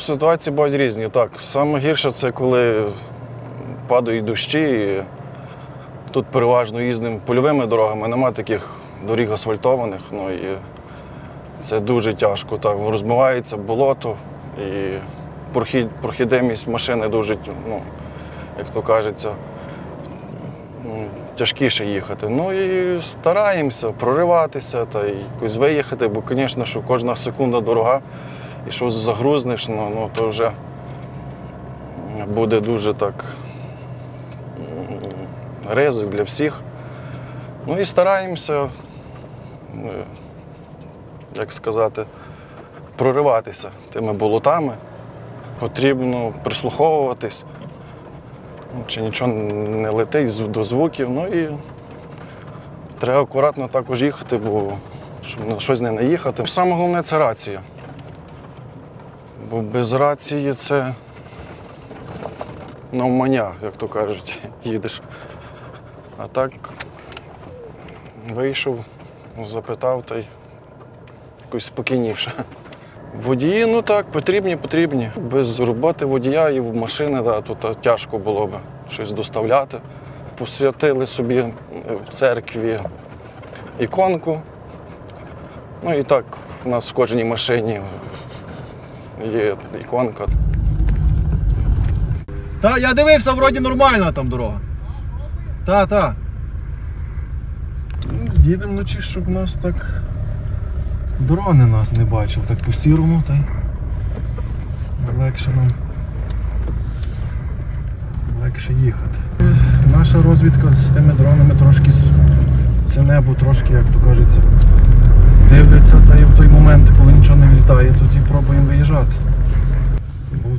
ситуації бувають різні. Так, саме гірше це коли падають дощі. І тут переважно їздимо польовими дорогами, нема таких доріг асфальтованих. Ну, і це дуже тяжко. Так, розмивається болото і прохід, прохідемість машини дуже, ну, як то кажеться, тяжкіше їхати. Ну і стараємося прориватися та якось виїхати, бо, звісно, що кожна секунда дорога, і що загрузнеш, ну, ну то вже буде дуже так ризик для всіх. Ну і стараємося, е, як сказати, прориватися тими болотами. Потрібно прислуховуватись, ну, чи нічого не летить до звуків. Ну і треба акуратно також їхати, бо щоб на щось не наїхати. Саме головне це рація. Бо без рації це навмання, як то кажуть, їдеш. А так вийшов, запитав та й якось спокійніше. Водії, ну так, потрібні, потрібні. Без роботи водія і в машини, да, тут тяжко було б щось доставляти. Посвятили собі в церкві іконку. Ну і так, у нас в кожній машині є іконка. Та, я дивився, вроді нормальна там дорога. Та, та. Їдемо вночі, щоб нас так. Дрони нас не бачив, так по сірому, та й легше нам. Легше їхати. Наша розвідка з тими дронами трошки це небо трошки, як то кажеться, дивляться, та й в той момент, коли нічого не літає,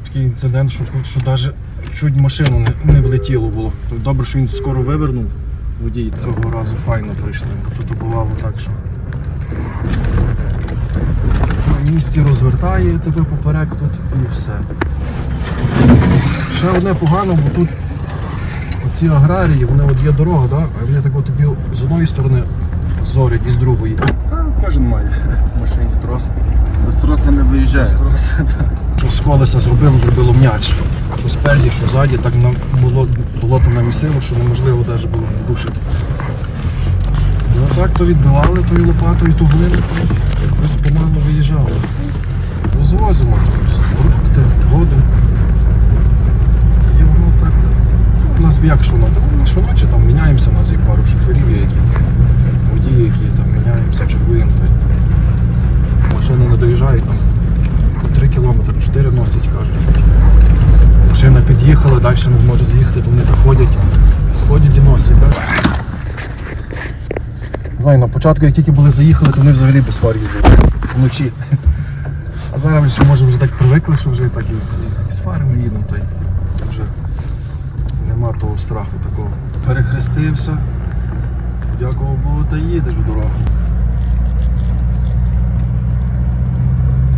такий інцидент, що що навіть чуть машину не, не влетіло було. Добре, що він скоро вивернув. Водій цього разу файно прийшли. Тут бувало так, що на місці розвертає тебе поперек тут і все. Ще одне погано, бо тут оці аграрії, вони от є дорога, да? а вони так от тобі з одної сторони зорять і з другої. Та кожен має в машині трос. Без троса не виїжджає. Що з колеса зробило, зробило м'яч. Що спереді, що ззаді, так нам було болото намісило, що неможливо навіть було рушити. Ну так то відбивали тою лопатою ту глину, то якось помалу виїжджали. Розвозимо фрукти, воду. І воно так. У нас як щоночі? Ну, щоночі там міняємося, у нас є пару шоферів, які водії, які там міняємося, чергуємо. то й Машини не доїжджають там по 3 кілометри, 4 носить, кажуть. Машина далі не зможе з'їхати, то вони так ходять, ходять і носять. Знаю, на початку, як тільки були заїхали, то вони взагалі без фар їздили вночі. А зараз ще може вже так привикли, що вже так і, і з фарами їдемо, то й вже нема того страху такого. Перехрестився, дякував Богу, та їдеш в дорогу.